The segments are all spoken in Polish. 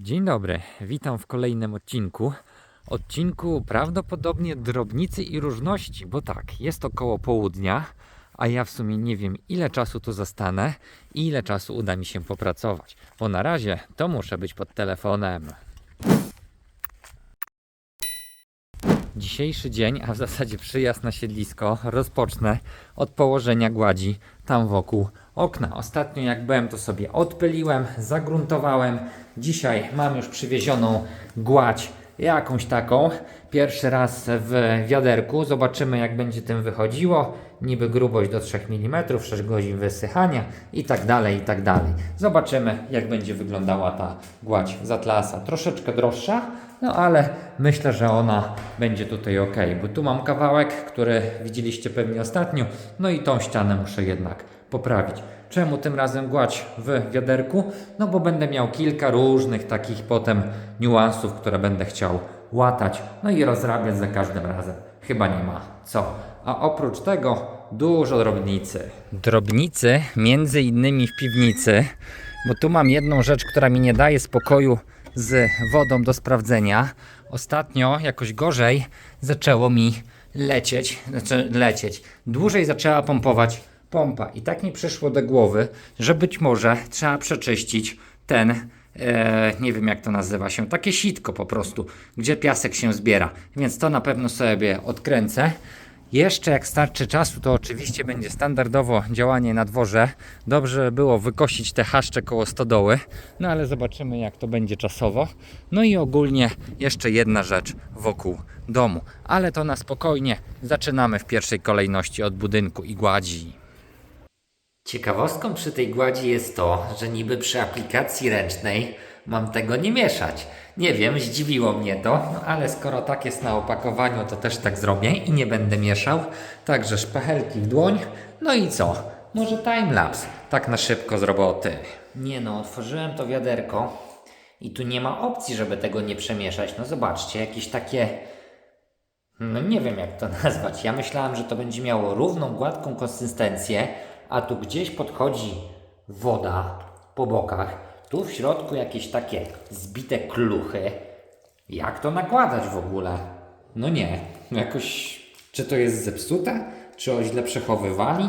Dzień dobry, witam w kolejnym odcinku. Odcinku prawdopodobnie drobnicy i różności, bo tak, jest około południa, a ja w sumie nie wiem ile czasu tu zostanę i ile czasu uda mi się popracować, bo na razie to muszę być pod telefonem. Dzisiejszy dzień, a w zasadzie przyjazd na siedlisko, rozpocznę od położenia gładzi tam wokół okna. Ostatnio jak byłem, to sobie odpyliłem, zagruntowałem. Dzisiaj mam już przywiezioną gładź jakąś taką. Pierwszy raz w wiaderku. Zobaczymy jak będzie tym wychodziło. Niby grubość do 3 mm, 6 godzin wysychania i tak dalej, i tak dalej. Zobaczymy jak będzie wyglądała ta gładź z Atlasa. Troszeczkę droższa, no ale myślę, że ona będzie tutaj ok, bo tu mam kawałek, który widzieliście pewnie ostatnio, no i tą ścianę muszę jednak poprawić. Czemu tym razem gładź w wiaderku? No bo będę miał kilka różnych takich potem niuansów, które będę chciał łatać, no i rozrabiać za każdym razem. Chyba nie ma co. A oprócz tego dużo drobnicy. Drobnicy między innymi w piwnicy, bo tu mam jedną rzecz, która mi nie daje spokoju z wodą do sprawdzenia. Ostatnio jakoś gorzej zaczęło mi lecieć, znaczy lecieć. Dłużej zaczęła pompować pompa i tak mi przyszło do głowy, że być może trzeba przeczyścić ten e, nie wiem jak to nazywa się, takie sitko po prostu, gdzie piasek się zbiera. Więc to na pewno sobie odkręcę. Jeszcze jak starczy czasu, to oczywiście będzie standardowo działanie na dworze. Dobrze by było wykosić te haszcze koło stodoły, no ale zobaczymy jak to będzie czasowo. No i ogólnie jeszcze jedna rzecz wokół domu, ale to na spokojnie. Zaczynamy w pierwszej kolejności od budynku i gładzi. Ciekawostką przy tej gładzi jest to, że niby przy aplikacji ręcznej mam tego nie mieszać. Nie wiem, zdziwiło mnie to, no ale skoro tak jest na opakowaniu, to też tak zrobię i nie będę mieszał. Także szpachelki w dłoń. No i co? Może timelapse, tak na szybko z roboty. Nie no, otworzyłem to wiaderko i tu nie ma opcji, żeby tego nie przemieszać. No zobaczcie, jakieś takie no nie wiem jak to nazwać. Ja myślałem, że to będzie miało równą, gładką konsystencję, a tu gdzieś podchodzi woda po bokach. Tu w środku jakieś takie zbite kluchy. Jak to nakładać w ogóle? No nie. Jakoś, czy to jest zepsute? Czy o źle przechowywali?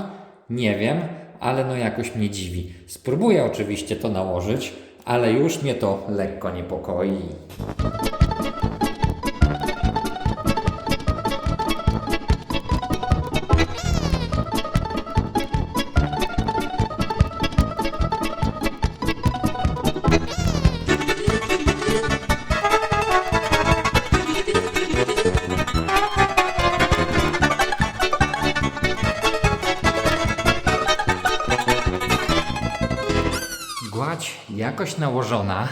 Nie wiem, ale no jakoś mnie dziwi. Spróbuję oczywiście to nałożyć, ale już mnie to lekko niepokoi. Jakoś nałożona.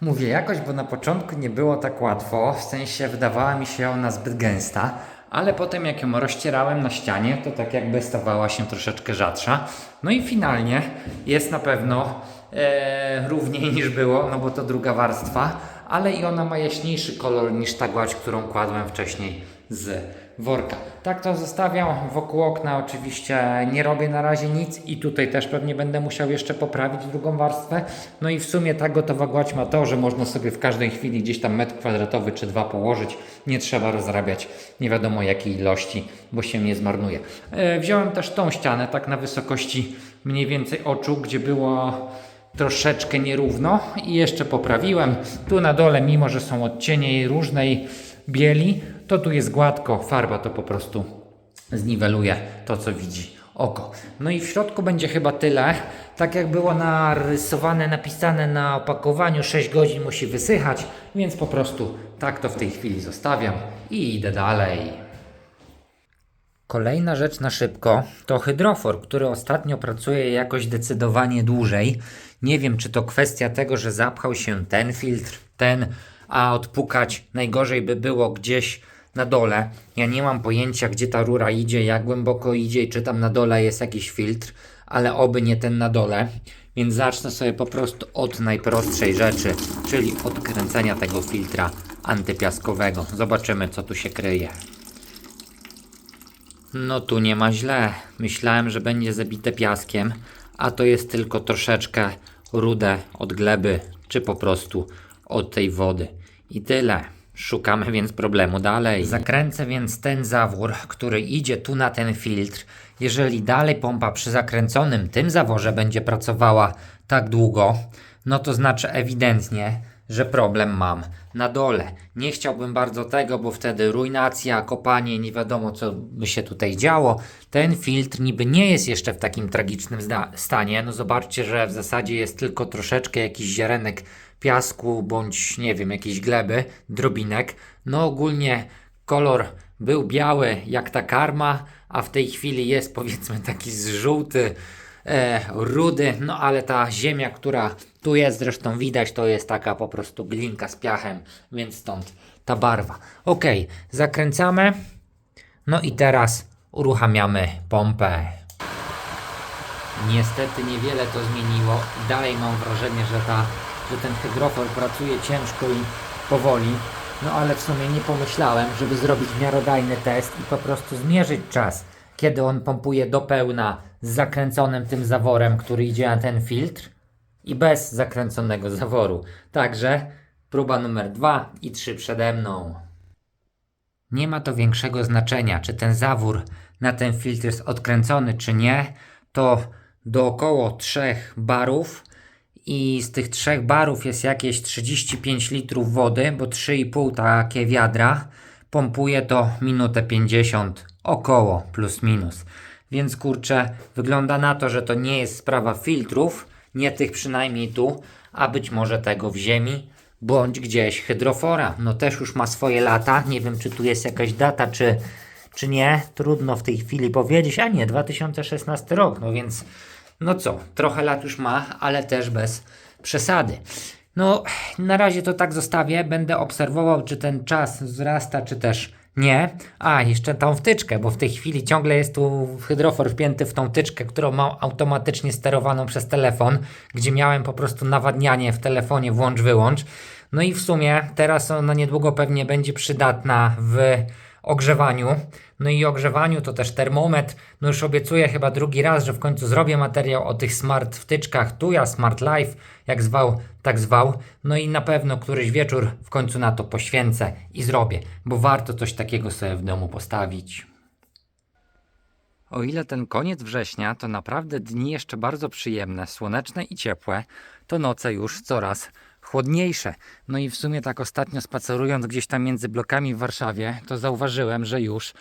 Mówię jakoś, bo na początku nie było tak łatwo, w sensie wydawała mi się ona zbyt gęsta, ale potem jak ją rozcierałem na ścianie, to tak jakby stawała się troszeczkę rzadsza. No i finalnie jest na pewno e, równiej niż było, no bo to druga warstwa, ale i ona ma jaśniejszy kolor niż ta gładź, którą kładłem wcześniej z worka. Tak to zostawiam wokół okna. Oczywiście nie robię na razie nic i tutaj też pewnie będę musiał jeszcze poprawić drugą warstwę. No i w sumie ta gotowa gładź ma to, że można sobie w każdej chwili gdzieś tam metr kwadratowy czy dwa położyć. Nie trzeba rozrabiać nie wiadomo jakiej ilości, bo się nie zmarnuje. E, wziąłem też tą ścianę tak na wysokości mniej więcej oczu, gdzie było troszeczkę nierówno i jeszcze poprawiłem. Tu na dole, mimo że są odcienie różnej bieli, to tu jest gładko, farba to po prostu zniweluje to, co widzi oko. No i w środku będzie chyba tyle. Tak jak było narysowane, napisane na opakowaniu, 6 godzin musi wysychać, więc po prostu tak to w tej chwili zostawiam i idę dalej. Kolejna rzecz na szybko to hydrofor, który ostatnio pracuje jakoś zdecydowanie dłużej. Nie wiem, czy to kwestia tego, że zapchał się ten filtr, ten, a odpukać najgorzej by było gdzieś na dole. Ja nie mam pojęcia, gdzie ta rura idzie, jak głęboko idzie i czy tam na dole jest jakiś filtr, ale oby nie ten na dole. Więc zacznę sobie po prostu od najprostszej rzeczy, czyli od kręcenia tego filtra antypiaskowego. Zobaczymy, co tu się kryje. No tu nie ma źle. Myślałem, że będzie zabite piaskiem, a to jest tylko troszeczkę rude od gleby, czy po prostu od tej wody. I tyle. Szukamy więc problemu dalej. Zakręcę więc ten zawór, który idzie tu na ten filtr. Jeżeli dalej pompa przy zakręconym tym zaworze będzie pracowała tak długo, no to znaczy ewidentnie, że problem mam na dole. Nie chciałbym bardzo tego, bo wtedy ruinacja, kopanie, nie wiadomo co by się tutaj działo. Ten filtr niby nie jest jeszcze w takim tragicznym stanie. No zobaczcie, że w zasadzie jest tylko troszeczkę jakiś ziarenek piasku bądź nie wiem, jakiejś gleby, drobinek. No ogólnie kolor był biały jak ta karma, a w tej chwili jest powiedzmy taki żółty, e, rudy, no ale ta ziemia, która tu jest, zresztą widać, to jest taka po prostu glinka z piachem, więc stąd ta barwa. Ok, zakręcamy. No i teraz uruchamiamy pompę. Niestety niewiele to zmieniło. Dalej mam wrażenie, że, ta, że ten hydrofor pracuje ciężko i powoli. No ale w sumie nie pomyślałem, żeby zrobić miarodajny test i po prostu zmierzyć czas, kiedy on pompuje do pełna z zakręconym tym zaworem, który idzie na ten filtr i bez zakręconego zaworu. Także próba numer 2 i 3 przede mną. Nie ma to większego znaczenia, czy ten zawór na ten filtr jest odkręcony, czy nie. To do około 3 barów i z tych 3 barów jest jakieś 35 litrów wody, bo 3,5 takie wiadra. Pompuje to minutę 50 około plus minus. Więc kurczę, wygląda na to, że to nie jest sprawa filtrów, nie tych przynajmniej tu, a być może tego w ziemi, bądź gdzieś hydrofora. No też już ma swoje lata. Nie wiem, czy tu jest jakaś data, czy, czy nie. Trudno w tej chwili powiedzieć. A nie, 2016 rok. No więc, no co, trochę lat już ma, ale też bez przesady. No, na razie to tak zostawię. Będę obserwował, czy ten czas wzrasta, czy też nie. A, jeszcze tą wtyczkę, bo w tej chwili ciągle jest tu hydrofor wpięty w tą tyczkę, którą mam automatycznie sterowaną przez telefon, gdzie miałem po prostu nawadnianie w telefonie włącz-wyłącz. No i w sumie teraz ona niedługo pewnie będzie przydatna w ogrzewaniu. No i ogrzewaniu to też termometr. No już obiecuję chyba drugi raz, że w końcu zrobię materiał o tych smart wtyczkach. Tu ja Smart Life, jak zwał, tak zwał. No i na pewno któryś wieczór w końcu na to poświęcę i zrobię, bo warto coś takiego sobie w domu postawić. O ile ten koniec września to naprawdę dni jeszcze bardzo przyjemne, słoneczne i ciepłe, to noce już coraz chłodniejsze. No i w sumie tak ostatnio spacerując gdzieś tam między blokami w Warszawie, to zauważyłem, że już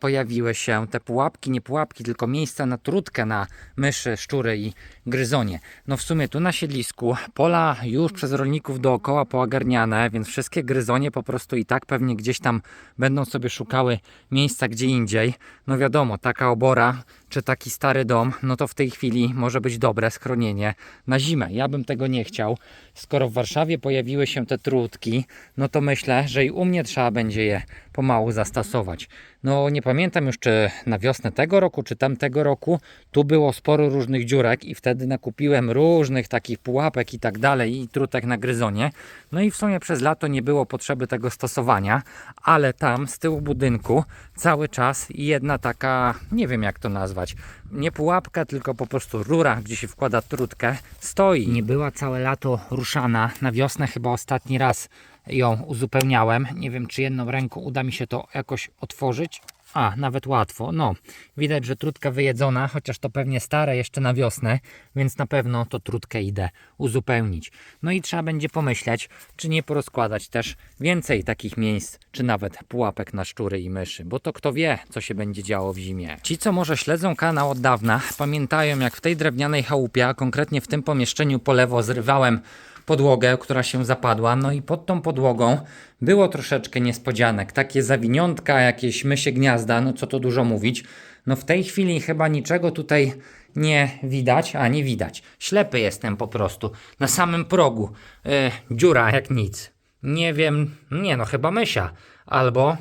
pojawiły się te pułapki, nie pułapki, tylko miejsca na trutkę na myszy, szczury i gryzonie. No w sumie tu na siedlisku pola już przez rolników dookoła poagarniane, więc wszystkie gryzonie po prostu i tak pewnie gdzieś tam będą sobie szukały miejsca gdzie indziej. No wiadomo, taka obora czy taki stary dom, no to w tej chwili może być dobre schronienie na zimę. Ja bym tego nie chciał. Skoro w Warszawie pojawiły się te trutki, no to myślę, że i u mnie trzeba będzie je pomału zastosować. No nie pamiętam już, czy na wiosnę tego roku, czy tamtego roku, tu było sporo różnych dziurek i wtedy nakupiłem różnych takich pułapek i tak dalej i trutek na gryzonie. No i w sumie przez lato nie było potrzeby tego stosowania, ale tam z tyłu budynku cały czas jedna taka, nie wiem jak to nazwać, nie pułapka, tylko po prostu rura, gdzie się wkłada trutkę, stoi. Nie była całe lato ruszana. Na wiosnę chyba ostatni raz ją uzupełniałem. Nie wiem, czy jedną ręką uda mi się to jakoś otworzyć. A, nawet łatwo. No, widać, że trutka wyjedzona, chociaż to pewnie stare jeszcze na wiosnę, więc na pewno to trutkę idę uzupełnić. No i trzeba będzie pomyśleć, czy nie porozkładać też więcej takich miejsc, czy nawet pułapek na szczury i myszy, bo to kto wie, co się będzie działo w zimie. Ci, co może śledzą kanał od dawna, pamiętają jak w tej drewnianej chałupie, a konkretnie w tym pomieszczeniu po lewo zrywałem podłogę, która się zapadła. No i pod tą podłogą było troszeczkę niespodzianek. Takie zawiniątka, jakieś mysie gniazda, no co to dużo mówić. No w tej chwili chyba niczego tutaj nie widać, a nie widać. Ślepy jestem po prostu. Na samym progu. Yy, dziura jak nic. Nie wiem, nie no chyba mysia. Albo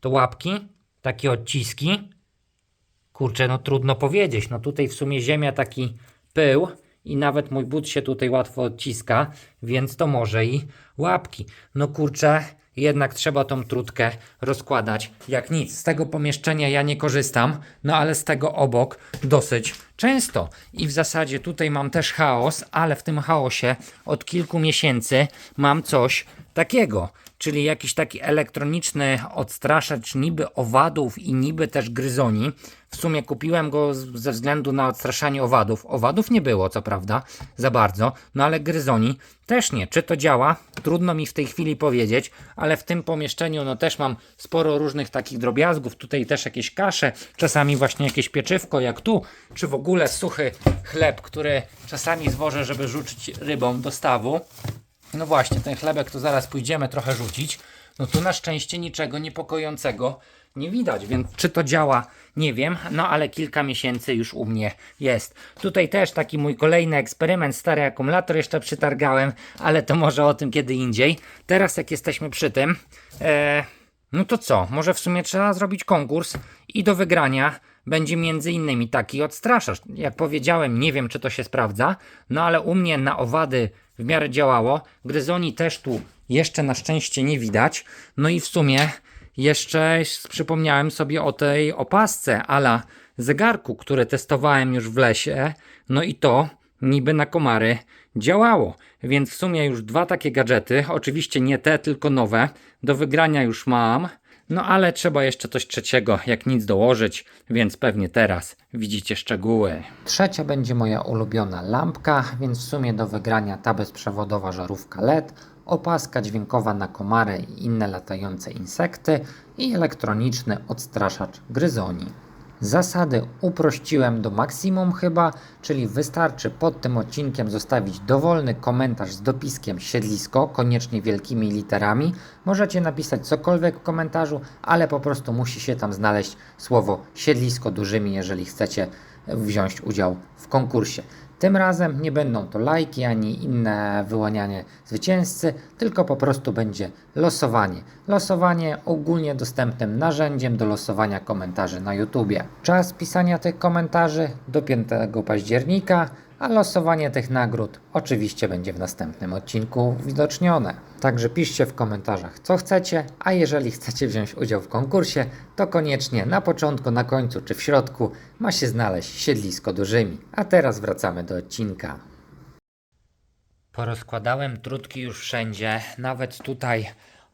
to łapki, takie odciski. Kurczę, no trudno powiedzieć. No tutaj w sumie ziemia taki pył i nawet mój but się tutaj łatwo odciska, więc to może i łapki. No kurczę, jednak trzeba tą trutkę rozkładać jak nic. Z tego pomieszczenia ja nie korzystam, no ale z tego obok dosyć często. I w zasadzie tutaj mam też chaos, ale w tym chaosie od kilku miesięcy mam coś takiego. Czyli jakiś taki elektroniczny odstraszacz niby owadów i niby też gryzoni. W sumie kupiłem go ze względu na odstraszanie owadów. Owadów nie było, co prawda, za bardzo, no ale gryzoni też nie. Czy to działa? Trudno mi w tej chwili powiedzieć, ale w tym pomieszczeniu no też mam sporo różnych takich drobiazgów. Tutaj też jakieś kasze, czasami właśnie jakieś pieczywko jak tu, czy w ogóle suchy chleb, który czasami zwożę, żeby rzucić rybom do stawu. No właśnie, ten chlebek to zaraz pójdziemy trochę rzucić. No tu na szczęście niczego niepokojącego nie widać, więc czy to działa, nie wiem, no ale kilka miesięcy już u mnie jest. Tutaj też taki mój kolejny eksperyment, stary akumulator jeszcze przytargałem, ale to może o tym kiedy indziej. Teraz jak jesteśmy przy tym, e, no to co, może w sumie trzeba zrobić konkurs i do wygrania będzie między innymi taki odstraszacz. Jak powiedziałem, nie wiem czy to się sprawdza, no ale u mnie na owady w miarę działało. Gryzoni też tu jeszcze na szczęście nie widać. No i w sumie jeszcze przypomniałem sobie o tej opasce ala zegarku, które testowałem już w lesie. No i to niby na komary działało. Więc w sumie już dwa takie gadżety, oczywiście nie te, tylko nowe, do wygrania już mam. No ale trzeba jeszcze coś trzeciego, jak nic dołożyć, więc pewnie teraz widzicie szczegóły. Trzecia będzie moja ulubiona lampka, więc w sumie do wygrania ta bezprzewodowa żarówka LED, opaska dźwiękowa na komary i inne latające insekty i elektroniczny odstraszacz gryzoni. Zasady uprościłem do maksimum chyba, czyli wystarczy pod tym odcinkiem zostawić dowolny komentarz z dopiskiem siedlisko, koniecznie wielkimi literami. Możecie napisać cokolwiek w komentarzu, ale po prostu musi się tam znaleźć słowo siedlisko dużymi, jeżeli chcecie wziąć udział w konkursie. Tym razem nie będą to lajki ani inne wyłanianie zwycięzcy, tylko po prostu będzie losowanie. Losowanie ogólnie dostępnym narzędziem do losowania komentarzy na YouTubie. Czas pisania tych komentarzy do 5 października, a losowanie tych nagród oczywiście będzie w następnym odcinku widocznione. Także piszcie w komentarzach co chcecie, a jeżeli chcecie wziąć udział w konkursie, to koniecznie na początku, na końcu czy w środku ma się znaleźć siedlisko dużymi. A teraz wracamy do odcinka. Porozkładałem trutki już wszędzie, nawet tutaj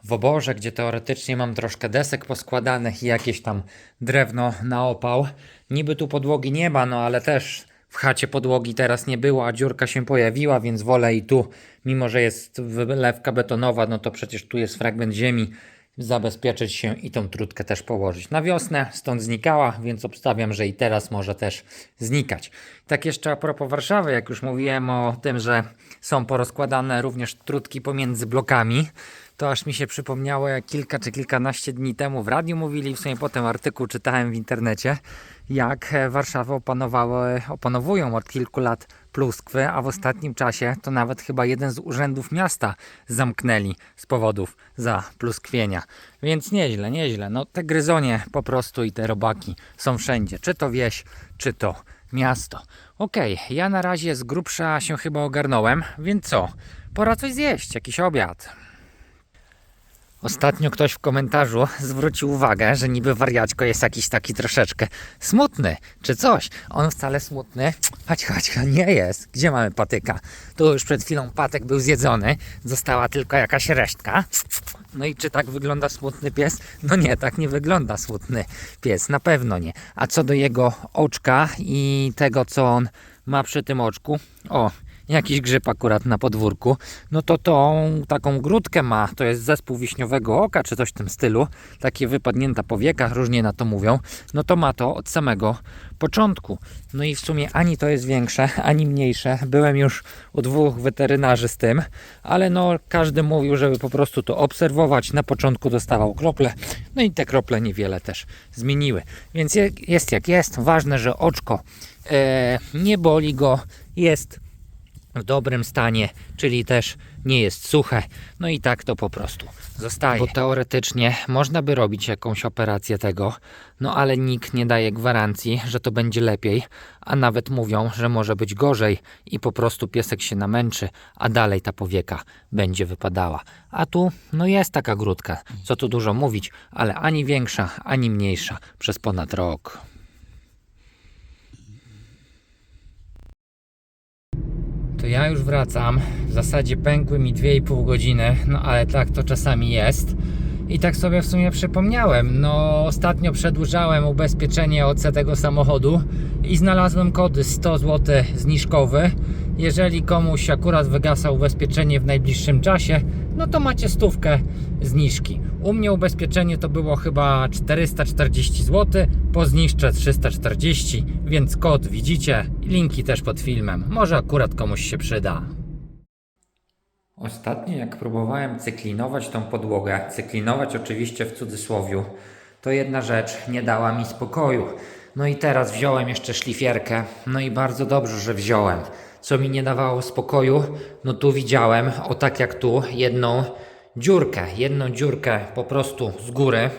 w oborze, gdzie teoretycznie mam troszkę desek poskładanych i jakieś tam drewno na opał. Niby tu podłogi nie ma, no ale też w chacie podłogi teraz nie było, a dziurka się pojawiła, więc wolę i tu, mimo że jest wylewka betonowa, no to przecież tu jest fragment ziemi, zabezpieczyć się i tą trutkę też położyć. Na wiosnę stąd znikała, więc obstawiam, że i teraz może też znikać. Tak jeszcze a propos Warszawy, jak już mówiłem o tym, że są porozkładane również trutki pomiędzy blokami, to aż mi się przypomniało, jak kilka czy kilkanaście dni temu w radiu mówili, w sumie potem artykuł czytałem w internecie, jak e, Warszawę opanowały, opanowują od kilku lat pluskwy, a w ostatnim czasie to nawet chyba jeden z urzędów miasta zamknęli z powodów zapluskwienia. Więc nieźle, nieźle. No te gryzonie po prostu i te robaki są wszędzie, czy to wieś, czy to miasto. Okej, ja na razie z grubsza się chyba ogarnąłem, więc co? Pora coś zjeść, jakiś obiad. Ostatnio ktoś w komentarzu zwrócił uwagę, że niby wariaćko jest jakiś taki troszeczkę smutny, czy coś. On wcale smutny, chodź, chodź, nie jest. Gdzie mamy patyka? Tu już przed chwilą patek był zjedzony, została tylko jakaś resztka. No i czy tak wygląda smutny pies? No nie, tak nie wygląda smutny pies, na pewno nie. A co do jego oczka i tego, co on ma przy tym oczku, o, jakiś grzyb akurat na podwórku, no to tą taką grudkę ma, to jest zespół wiśniowego oka, czy coś w tym stylu, takie wypadnięta powieka, różnie na to mówią, no to ma to od samego początku. No i w sumie ani to jest większe, ani mniejsze. Byłem już u dwóch weterynarzy z tym, ale no każdy mówił, żeby po prostu to obserwować. Na początku dostawał krople, no i te krople niewiele też zmieniły. Więc je- jest jak jest. Ważne, że oczko e, nie boli go, jest w dobrym stanie, czyli też nie jest suche. No i tak to po prostu zostaje. Bo teoretycznie można by robić jakąś operację tego, no ale nikt nie daje gwarancji, że to będzie lepiej, a nawet mówią, że może być gorzej i po prostu piesek się namęczy, a dalej ta powieka będzie wypadała. A tu, no jest taka grudka, co tu dużo mówić, ale ani większa, ani mniejsza przez ponad rok. To ja już wracam. W zasadzie pękły mi 2,5 godziny, no ale tak to czasami jest. I tak sobie w sumie przypomniałem, no ostatnio przedłużałem ubezpieczenie OC tego samochodu i znalazłem kody 100 zł zniżkowy. Jeżeli komuś akurat wygasa ubezpieczenie w najbliższym czasie, no to macie stówkę zniżki. U mnie ubezpieczenie to było chyba 440 zł, po zniżce 340, więc kod widzicie, linki też pod filmem. Może akurat komuś się przyda. Ostatnio jak próbowałem cyklinować tą podłogę, cyklinować oczywiście w cudzysłowiu, to jedna rzecz nie dała mi spokoju. No i teraz wziąłem jeszcze szlifierkę, no i bardzo dobrze, że wziąłem. Co mi nie dawało spokoju, no tu widziałem, o tak jak tu, jedną dziurkę, jedną dziurkę po prostu z góry.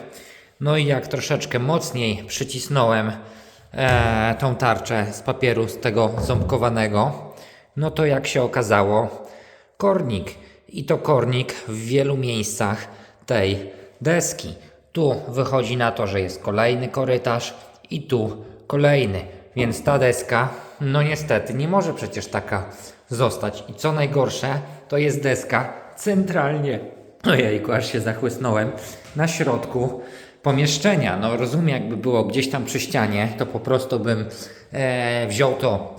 No i jak troszeczkę mocniej przycisnąłem e, tą tarczę z papieru, z tego ząbkowanego, no to jak się okazało, kornik. I to kornik w wielu miejscach tej deski. Tu wychodzi na to, że jest kolejny korytarz i tu kolejny. Więc ta deska, no niestety, nie może przecież taka zostać. I co najgorsze, to jest deska centralnie, ojejku, aż się zachłysnąłem, na środku pomieszczenia. No rozumiem, jakby było gdzieś tam przy ścianie, to po prostu bym e, wziął to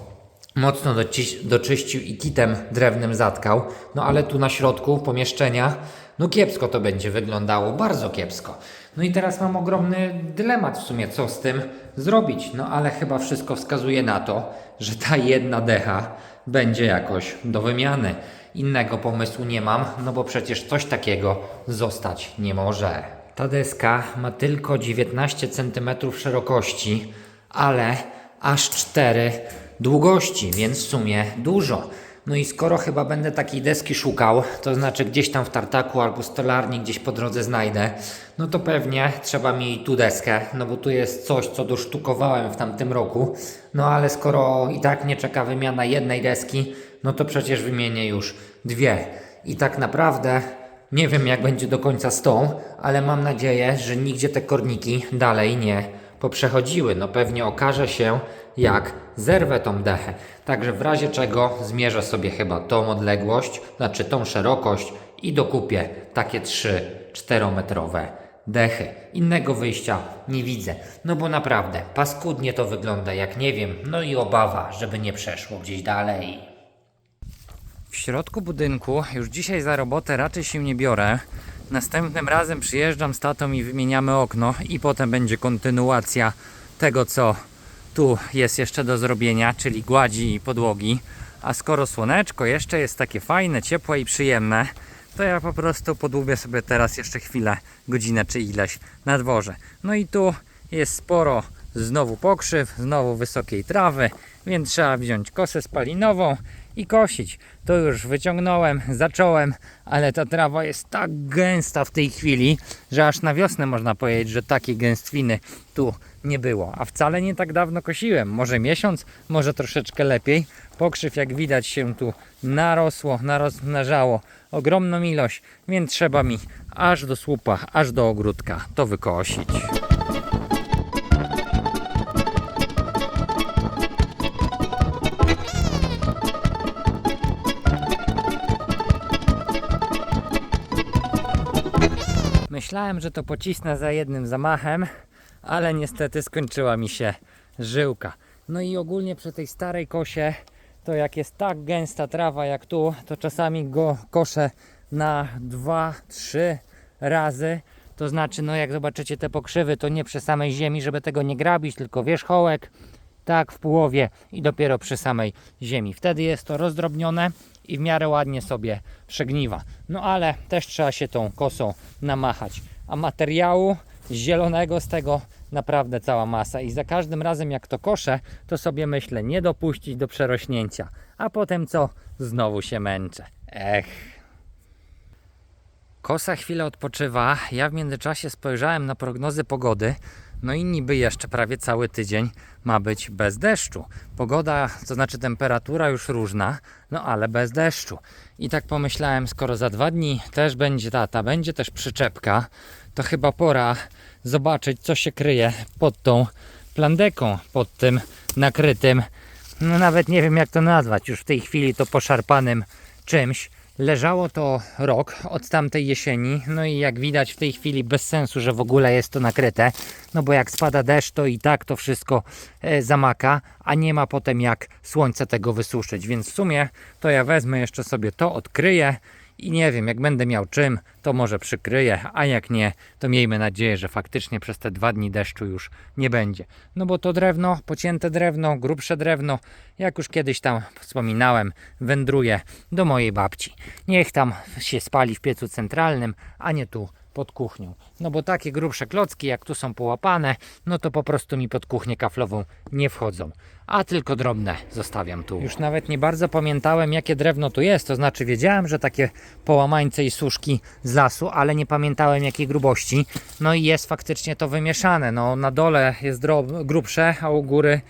mocno doczyścił i kitem drewnym zatkał. No ale tu na środku pomieszczenia, no kiepsko to będzie wyglądało, bardzo kiepsko. No i teraz mam ogromny dylemat w sumie, co z tym zrobić. No ale chyba wszystko wskazuje na to, że ta jedna decha będzie jakoś do wymiany. Innego pomysłu nie mam, no bo przecież coś takiego zostać nie może. Ta deska ma tylko 19 cm szerokości, ale aż 4 długości, więc w sumie dużo. No i skoro chyba będę takiej deski szukał, to znaczy gdzieś tam w tartaku albo stolarni gdzieś po drodze znajdę, no to pewnie trzeba mi tu deskę, no bo tu jest coś, co dosztukowałem w tamtym roku. No ale skoro i tak nie czeka wymiana jednej deski, no to przecież wymienię już dwie. I tak naprawdę nie wiem jak będzie do końca z tą, ale mam nadzieję, że nigdzie te korniki dalej nie poprzechodziły. No pewnie okaże się, jak zerwę tą dechę. Także w razie czego zmierzę sobie chyba tą odległość, znaczy tą szerokość i dokupię takie 3-4 metrowe dechy. Innego wyjścia nie widzę. No bo naprawdę, paskudnie to wygląda, jak nie wiem. No i obawa, żeby nie przeszło gdzieś dalej. W środku budynku już dzisiaj za robotę raczej się nie biorę. Następnym razem przyjeżdżam z tatą i wymieniamy okno i potem będzie kontynuacja tego, co tu jest jeszcze do zrobienia, czyli gładzi i podłogi. A skoro słoneczko jeszcze jest takie fajne, ciepłe i przyjemne, to ja po prostu podłubię sobie teraz jeszcze chwilę, godzinę czy ileś na dworze. No i tu jest sporo znowu pokrzyw, znowu wysokiej trawy, więc trzeba wziąć kosę spalinową i kosić. To już wyciągnąłem, zacząłem, ale ta trawa jest tak gęsta w tej chwili, że aż na wiosnę można powiedzieć, że takiej gęstwiny tu nie było. A wcale nie tak dawno kosiłem. Może miesiąc, może troszeczkę lepiej. Pokrzyw, jak widać, się tu narosło, narozmnażało ogromną ilość, więc trzeba mi aż do słupa, aż do ogródka to wykosić. Myślałem, że to pocisnę za jednym zamachem, ale niestety skończyła mi się żyłka. No i ogólnie przy tej starej kosie, to jak jest tak gęsta trawa jak tu, to czasami go koszę na 2-3 razy. To znaczy, no jak zobaczycie te pokrzywy, to nie przy samej ziemi, żeby tego nie grabić, tylko wierzchołek, tak w połowie i dopiero przy samej ziemi. Wtedy jest to rozdrobnione i w miarę ładnie sobie przegniwa. No ale też trzeba się tą kosą namachać. A materiału zielonego z tego naprawdę cała masa. I za każdym razem jak to koszę, to sobie myślę nie dopuścić do przerośnięcia. A potem co? Znowu się męczę. Ech. Kosa chwilę odpoczywa. Ja w międzyczasie spojrzałem na prognozy pogody. No i niby jeszcze prawie cały tydzień ma być bez deszczu. Pogoda, to znaczy temperatura już różna, no ale bez deszczu. I tak pomyślałem, skoro za dwa dni też będzie tata, będzie też przyczepka, to chyba pora zobaczyć, co się kryje pod tą plandeką, pod tym nakrytym no nawet nie wiem jak to nazwać, już w tej chwili to poszarpanym czymś. Leżało to rok od tamtej jesieni, no i jak widać w tej chwili bez sensu, że w ogóle jest to nakryte, no bo jak spada deszcz, to i tak to wszystko e, zamaka, a nie ma potem jak słońce tego wysuszyć, więc w sumie to ja wezmę jeszcze sobie to, odkryję i nie wiem, jak będę miał czym, to może przykryję, a jak nie, to miejmy nadzieję, że faktycznie przez te dwa dni deszczu już nie będzie. No bo to drewno, pocięte drewno, grubsze drewno, jak już kiedyś tam wspominałem, wędruje do mojej babci. Niech tam się spali w piecu centralnym, a nie tu pod kuchnią. No bo takie grubsze klocki, jak tu są połapane, no to po prostu mi pod kuchnię kaflową nie wchodzą. A tylko drobne zostawiam tu. Już nawet nie bardzo pamiętałem, jakie drewno tu jest. To znaczy, wiedziałem, że takie połamańce i suszki z lasu, ale nie pamiętałem jakiej grubości. No i jest faktycznie to wymieszane. No na dole jest grubsze, a u góry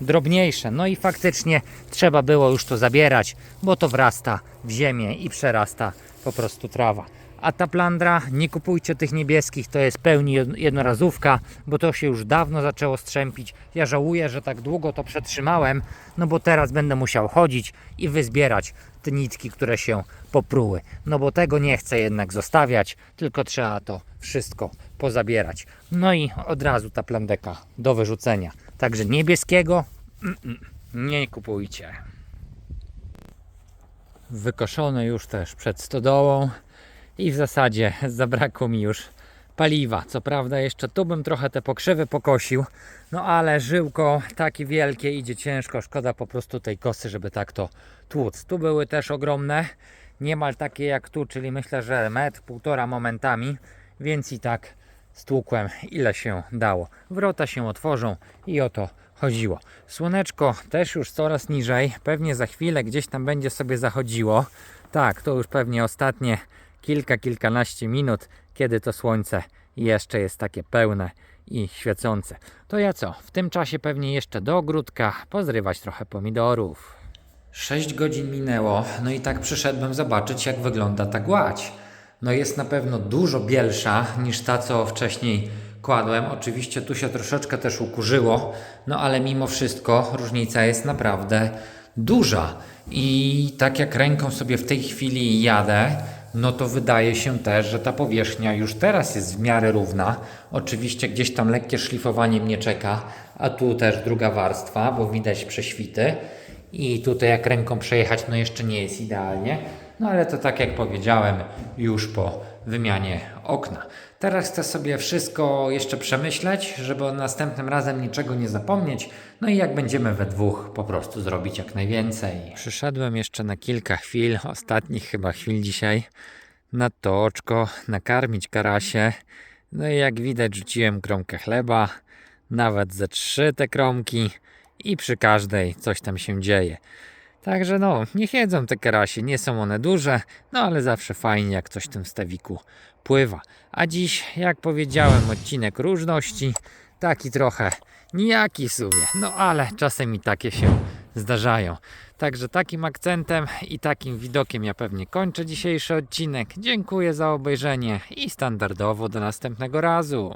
drobniejsze. No i faktycznie trzeba było już to zabierać, bo to wrasta w ziemię i przerasta po prostu trawa. A ta plandra, nie kupujcie tych niebieskich, to jest pełni jed- jednorazówka, bo to się już dawno zaczęło strzępić. Ja żałuję, że tak długo to przetrzymałem, no bo teraz będę musiał chodzić i wyzbierać te nitki, które się popruły. No bo tego nie chcę jednak zostawiać, tylko trzeba to wszystko pozabierać. No i od razu ta plandeka do wyrzucenia. Także niebieskiego nie kupujcie. Wykoszone już też przed stodołą i w zasadzie zabrakło mi już paliwa. Co prawda jeszcze tu bym trochę te pokrzywy pokosił, no ale żyłko takie wielkie idzie ciężko, szkoda po prostu tej kosy, żeby tak to tłuc. Tu były też ogromne, niemal takie jak tu, czyli myślę, że metr, półtora momentami, więc i tak stłukłem ile się dało. Wrota się otworzą i o to chodziło. Słoneczko też już coraz niżej, pewnie za chwilę gdzieś tam będzie sobie zachodziło. Tak, to już pewnie ostatnie kilka, kilkanaście minut, kiedy to słońce jeszcze jest takie pełne i świecące. To ja co? W tym czasie pewnie jeszcze do ogródka pozrywać trochę pomidorów. 6 godzin minęło, no i tak przyszedłem zobaczyć, jak wygląda ta gładź. No jest na pewno dużo bielsza niż ta, co wcześniej kładłem. Oczywiście tu się troszeczkę też ukurzyło, no ale mimo wszystko różnica jest naprawdę duża. I tak jak ręką sobie w tej chwili jadę, no to wydaje się też, że ta powierzchnia już teraz jest w miarę równa. Oczywiście gdzieś tam lekkie szlifowanie mnie czeka, a tu też druga warstwa, bo widać prześwity. I tutaj jak ręką przejechać, no jeszcze nie jest idealnie. No ale to tak jak powiedziałem, już po wymianie okna. Teraz chcę sobie wszystko jeszcze przemyśleć, żeby następnym razem niczego nie zapomnieć. No i jak będziemy we dwóch, po prostu zrobić jak najwięcej. Przyszedłem jeszcze na kilka chwil, ostatnich chyba chwil dzisiaj, na to oczko, nakarmić karasie. No i jak widać, rzuciłem kromkę chleba, nawet ze trzy te kromki i przy każdej coś tam się dzieje. Także no, niech jedzą te karasie, nie są one duże, no ale zawsze fajnie jak coś w tym stewiku pływa. A dziś, jak powiedziałem, odcinek różności, taki trochę nijaki w sumie, no ale czasem i takie się zdarzają. Także takim akcentem i takim widokiem ja pewnie kończę dzisiejszy odcinek. Dziękuję za obejrzenie i standardowo do następnego razu.